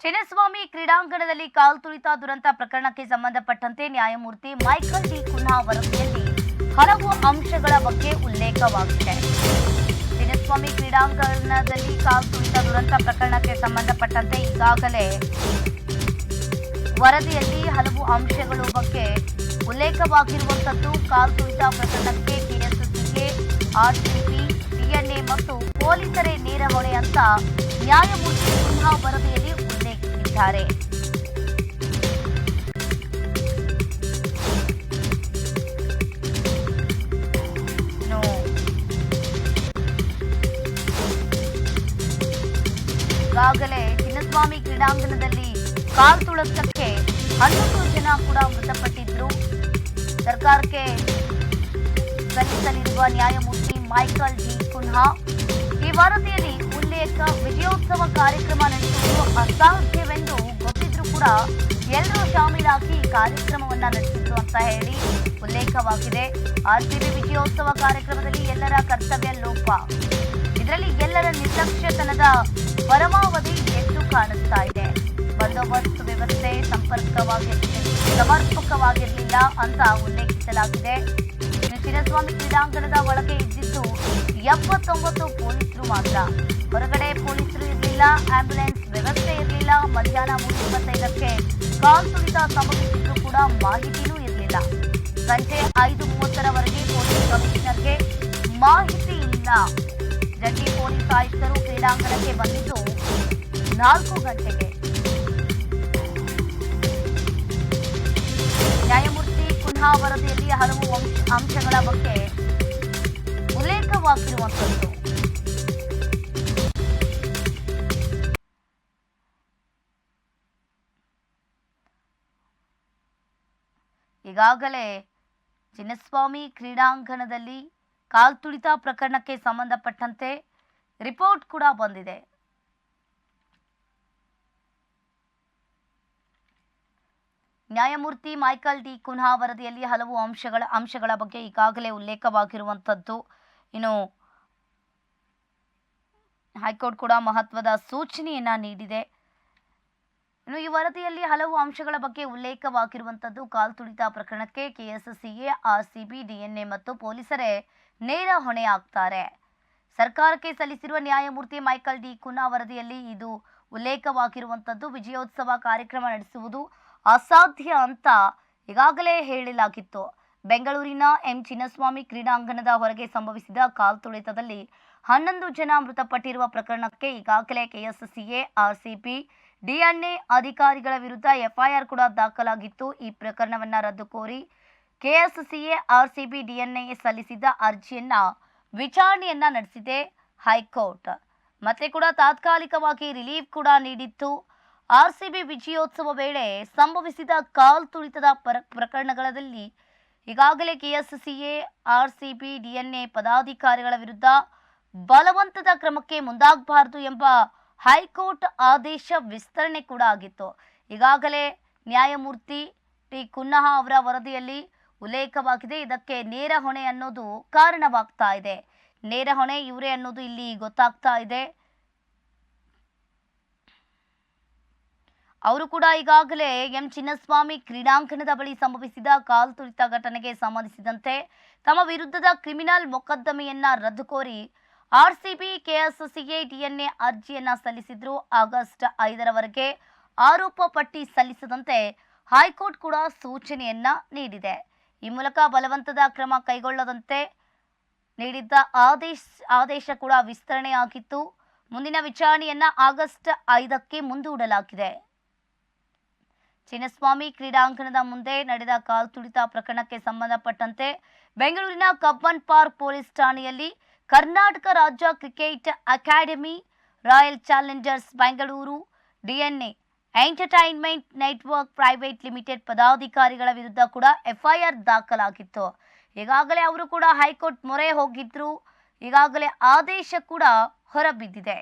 ಚಿನ್ನಸ್ವಾಮಿ ಕ್ರೀಡಾಂಗಣದಲ್ಲಿ ಕಾಲ್ ತುಳಿತ ದುರಂತ ಪ್ರಕರಣಕ್ಕೆ ಸಂಬಂಧಪಟ್ಟಂತೆ ನ್ಯಾಯಮೂರ್ತಿ ಮೈಕಲ್ ಡಿ ಕುನ್ಹಾ ವರದಿಯಲ್ಲಿ ಹಲವು ಅಂಶಗಳ ಬಗ್ಗೆ ಉಲ್ಲೇಖವಾಗಿದೆ. ಚಿನ್ನಸ್ವಾಮಿ ಕ್ರೀಡಾಂಗಣದಲ್ಲಿ ಕಾಲ್ ತುಳಿತ ದುರಂತ ಪ್ರಕರಣಕ್ಕೆ ಸಂಬಂಧಪಟ್ಟಂತೆ ಈಗಾಗಲೇ ವರದಿಯಲ್ಲಿ ಹಲವು ಅಂಶಗಳ ಬಗ್ಗೆ ಉಲ್ಲೇಖವಾಗಿರುವಂತದ್ದು ಕಾಲ್ ತುಳಿತ ಪ್ರಕರಣಕ್ಕೆ ಕೆಎಸ್ಸಿಗೆ ಆರ್ಸಿಪಿ ಡಿಎನ್ಎ ಮತ್ತು ಪೊಲೀಸರೇ ನೇರ ಹೊಣೆ ಅಂತ ನ್ಯಾಯಮೂರ್ತಿ ಕುನ್ಹಾ ವರದಿಯಲ್ಲಿ ಇನ್ನು ಈಗಾಗಲೇ ಚಿನ್ನಸ್ವಾಮಿ ಕ್ರೀಡಾಂಗಣದಲ್ಲಿ ಕಾಲ್ ತುಳತಕ್ಕೆ ಹನ್ನೊಂದು ಜನ ಕೂಡ ಮೃತಪಟ್ಟಿದ್ರು. ಸರ್ಕಾರಕ್ಕೆ ಸಲ್ಲಿಸಲಿರುವ ನ್ಯಾಯಮೂರ್ತಿ ಮೈಕಲ್ ಜಿ ಕುನ್ಹಾ. ಈ ವರದಿಯಲ್ಲಿ ಉಲ್ಲೇಖ ವಿಜಯೋತ್ಸವ ಕಾರ್ಯಕ್ರಮ ನಡೆಸುವುದು ಅಸಾಧ್ಯವೆಂದು ಗೊತ್ತಿದ್ರು ಕೂಡ ಎಲ್ಲರೂ ಶಾಮೀಲಾಗಿ ಕಾರ್ಯಕ್ರಮವನ್ನ ನಡೆಸಿದ್ರು ಅಂತ ಹೇಳಿ ಉಲ್ಲೇಖವಾಗಿದೆ. ಆರ್ಸಿಬಿ ವಿಜಯೋತ್ಸವ ಕಾರ್ಯಕ್ರಮದಲ್ಲಿ ಎಲ್ಲರ ಕರ್ತವ್ಯ ಲೋಪ. ಇದರಲ್ಲಿ ಎಲ್ಲರ ನಿರ್ಲಕ್ಷ್ಯತನದ ಪರಮಾವಧಿ ಎದ್ದು ಕಾಣಿಸ್ತಾ ಇದೆ. ಬಂದೋಬಸ್ತ್ ವ್ಯವಸ್ಥೆ ಸಂಪರ್ಕವಾಗಿ ಸಮರ್ಪಕವಾಗಿರಲಿಲ್ಲ ಅಂತ ಉಲ್ಲೇಖಿಸಲಾಗಿದೆ. ಚಿನ್ನಸ್ವಾಮಿ ಕ್ರೀಡಾಂಗಣದ ಒಳಗೆ ಇದ್ದಿದ್ದು ಎಪ್ಪತ್ತೊಂಬತ್ತು ಪೊಲೀಸರು ಮಾತ್ರ. ಹೊರಗಡೆ ಪೊಲೀಸರು ಇರಲಿಲ್ಲ, ಆಂಬ್ಯುಲೆನ್ಸ್ ವ್ಯವಸ್ಥೆ ಇರಲಿಲ್ಲ, ಮಧ್ಯಾಹ್ನ ಮೂರು ಇಪ್ಪತ್ತೈದಕ್ಕೆ ಕಾಲ್ ತುಳಿತ ಸಂಭವಿಸಿದ್ರು ಕೂಡ ಮಾಹಿತಿನೂ ಇರಲಿಲ್ಲ. ಸಂಜೆ ಐದು ಮೂವತ್ತರವರೆಗೆ ಪೊಲೀಸ್ ಕಮಿಷನರ್ಗೆ ಮಾಹಿತಿ ಇಲ್ಲ. ಜಂಟಿ ಪೊಲೀಸ್ ಆಯುಕ್ತರು ಕ್ರೀಡಾಂಗಣಕ್ಕೆ ಬಂದಿದ್ದು ನಾಲ್ಕು ಗಂಟೆಗೆ. ನ್ಯಾಯಮೂರ್ತಿ ಕುನ್ಹಾ ವರದಿಯಲ್ಲಿ ಹಲವು ಅಂಶಗಳ ಬಗ್ಗೆ ಉಲ್ಲೇಖವಾಗಿರುವಂತದ್ದು ಈಗಾಗಲೇ ಚಿನ್ನಸ್ವಾಮಿ ಕ್ರೀಡಾಂಗಣದಲ್ಲಿ ಕಾಲ್ತುಳಿತ ಪ್ರಕರಣಕ್ಕೆ ಸಂಬಂಧಪಟ್ಟಂತೆ ರಿಪೋರ್ಟ್ ಕೂಡ ಬಂದಿದೆ. ನ್ಯಾಯಮೂರ್ತಿ ಮೈಕಲ್ ಡಿ ಕುನ್ಹಾ ವರದಿಯಲ್ಲಿ ಹಲವು ಅಂಶಗಳ ಅಂಶಗಳ ಬಗ್ಗೆ ಈಗಾಗಲೇ ಉಲ್ಲೇಖವಾಗಿರುವಂಥದ್ದು. ಇನ್ನು ಹೈಕೋರ್ಟ್ ಕೂಡ ಮಹತ್ವದ ಸೂಚನೆಯನ್ನು ನೀಡಿದೆ. ಇನ್ನು ಈ ವರದಿಯಲ್ಲಿ ಹಲವು ಅಂಶಗಳ ಬಗ್ಗೆ ಉಲ್ಲೇಖವಾಗಿರುವಂಥದ್ದು ಕಾಲ್ ತುಳಿತ ಪ್ರಕರಣಕ್ಕೆ ಕೆಎಸ್ಸಿಎ, ಆರ್ಸಿಬಿ, ಡಿಎನ್ಎ ಮತ್ತು ಪೊಲೀಸರೇ ನೇರ ಹೊಣೆ ಆಗ್ತಾರೆ ಸರ್ಕಾರಕ್ಕೆ ಸಲ್ಲಿಸಿರುವ ನ್ಯಾಯಮೂರ್ತಿ ಮೈಕಲ್ ಡಿ ಕುನಾ ವರದಿಯಲ್ಲಿ ಇದು ಉಲ್ಲೇಖವಾಗಿರುವಂಥದ್ದು. ವಿಜಯೋತ್ಸವ ಕಾರ್ಯಕ್ರಮ ನಡೆಸುವುದು ಅಸಾಧ್ಯ ಅಂತ ಈಗಾಗಲೇ ಹೇಳಲಾಗಿತ್ತು. ಬೆಂಗಳೂರಿನ ಎಂ ಚಿನ್ನಸ್ವಾಮಿ ಕ್ರೀಡಾಂಗಣದ ಹೊರಗೆ ಸಂಭವಿಸಿದ ಕಾಲ್ ತುಳಿತದಲ್ಲಿ ಹನ್ನೊಂದು ಜನ ಮೃತಪಟ್ಟಿರುವ ಪ್ರಕರಣಕ್ಕೆ ಈಗಾಗಲೇ ಕೆಎಸ್ಸಿಎ, ಆರ್ಸಿಪಿ, ಡಿಎನ್ಎ ಅಧಿಕಾರಿಗಳ ವಿರುದ್ಧ ಎಫ್ಐಆರ್ ಕೂಡ ದಾಖಲಾಗಿತ್ತು. ಈ ಪ್ರಕರಣವನ್ನ ರದ್ದು ಕೋರಿ ಕೆಎಸ್ಸಿಎ, ಆರ್ಸಿಪಿ, ಡಿಎನ್ಎ ಸಲ್ಲಿಸಿದ್ದ ಅರ್ಜಿಯನ್ನ ವಿಚಾರಣೆಯನ್ನ ನಡೆಸಿದೆ ಹೈಕೋರ್ಟ್. ಮತ್ತೆ ಕೂಡ ತಾತ್ಕಾಲಿಕವಾಗಿ ರಿಲೀಫ್ ಕೂಡ ನೀಡಿತ್ತು. ಆರ್ಸಿಬಿ ವಿಜಯೋತ್ಸವ ವೇಳೆ ಸಂಭವಿಸಿದ ಕಾಲ್ ತುಳಿತದ ಪರ ಪ್ರಕರಣಗಳಲ್ಲಿ ಈಗಾಗಲೇ ಕೆಎಸ್ಸಿಎ, ಆರ್ಸಿಬಿ, ಡಿಎನ್ಎ ಪದಾಧಿಕಾರಿಗಳ ವಿರುದ್ಧ ಬಲವಂತದ ಕ್ರಮಕ್ಕೆ ಮುಂದಾಗಬಾರದು ಎಂಬ ಹೈಕೋರ್ಟ್ ಆದೇಶ ವಿಸ್ತರಣೆ ಕೂಡ ಆಗಿತ್ತು. ಈಗಾಗಲೇ ನ್ಯಾಯಮೂರ್ತಿ ಟಿ ಕುನ್ನಹ ಅವರ ವರದಿಯಲ್ಲಿ ಉಲ್ಲೇಖವಾಗಿದೆ, ಇದಕ್ಕೆ ನೇರ ಹೊಣೆ ಅನ್ನೋದು ಕಾರಣವಾಗ್ತಾ ಇದೆ. ನೇರ ಹೊಣೆ ಇವರೇ ಅನ್ನೋದು ಇಲ್ಲಿ ಗೊತ್ತಾಗ್ತಾ ಇದೆ. ಅವರು ಕೂಡ ಈಗಾಗಲೇ ಎಂ ಚಿನ್ನಸ್ವಾಮಿ ಕ್ರೀಡಾಂಗಣದ ಬಳಿ ಸಂಭವಿಸಿದ ಕಾಲ್ ತುಳಿತ ಘಟನೆಗೆ ಸಂಬಂಧಿಸಿದಂತೆ ತಮ್ಮ ವಿರುದ್ಧದ ಕ್ರಿಮಿನಲ್ ಮೊಕದ್ದಮೆಯನ್ನ ರದ್ದು ಕೋರಿ ಆರ್ಸಿಬಿ, ಕೆಎಸ್ಸಿಗೆ ಡಿಎನ್ಎ ಅರ್ಜಿಯನ್ನ ಸಲ್ಲಿಸಿದ್ರು. ಆಗಸ್ಟ್ ಐದರವರೆಗೆ ಆರೋಪ ಪಟ್ಟಿ ಸಲ್ಲಿಸದಂತೆ ಹೈಕೋರ್ಟ್ ಕೂಡ ಸೂಚನೆಯನ್ನ ನೀಡಿದೆ. ಈ ಮೂಲಕ ಬಲವಂತದ ಕ್ರಮ ಕೈಗೊಳ್ಳದಂತೆ ನೀಡಿದ್ದ ಆದೇಶ ಆದೇಶ ಕೂಡ ವಿಸ್ತರಣೆಯಾಗಿತ್ತು. ಮುಂದಿನ ವಿಚಾರಣೆಯನ್ನ ಆಗಸ್ಟ್ ಐದಕ್ಕೆ ಮುಂದೂಡಲಾಗಿದೆ. ಚಿನ್ನಸ್ವಾಮಿ ಕ್ರೀಡಾಂಗಣದ ಮುಂದೆ ನಡೆದ ಕಾಲು ತುಳಿತ ಪ್ರಕರಣಕ್ಕೆ ಸಂಬಂಧಪಟ್ಟಂತೆ ಬೆಂಗಳೂರಿನ ಕಬ್ಬನ್ ಪಾರ್ಕ್ ಪೊಲೀಸ್ ಠಾಣೆಯಲ್ಲಿ ಕರ್ನಾಟಕ ರಾಜ್ಯ cricket academy royal challengers Bengaluru DNA entertainment network private limited ಪದಾಧಿಕಾರಿಗಳ ವಿರುದ್ಧ ಕೂಡ ಎಫ್ಐಆರ್ ದಾಖಲಾಗಿತ್ತು. ಈಗಾಗಲೇ ಅವರು ಕೂಡ ಹೈಕೋರ್ಟ್ ಮೊರೆ ಹೋಗಿದ್ರು. ಈಗಾಗಲೇ ಆದೇಶ ಕೂಡ ಹೊರಬಿದ್ದಿದೆ.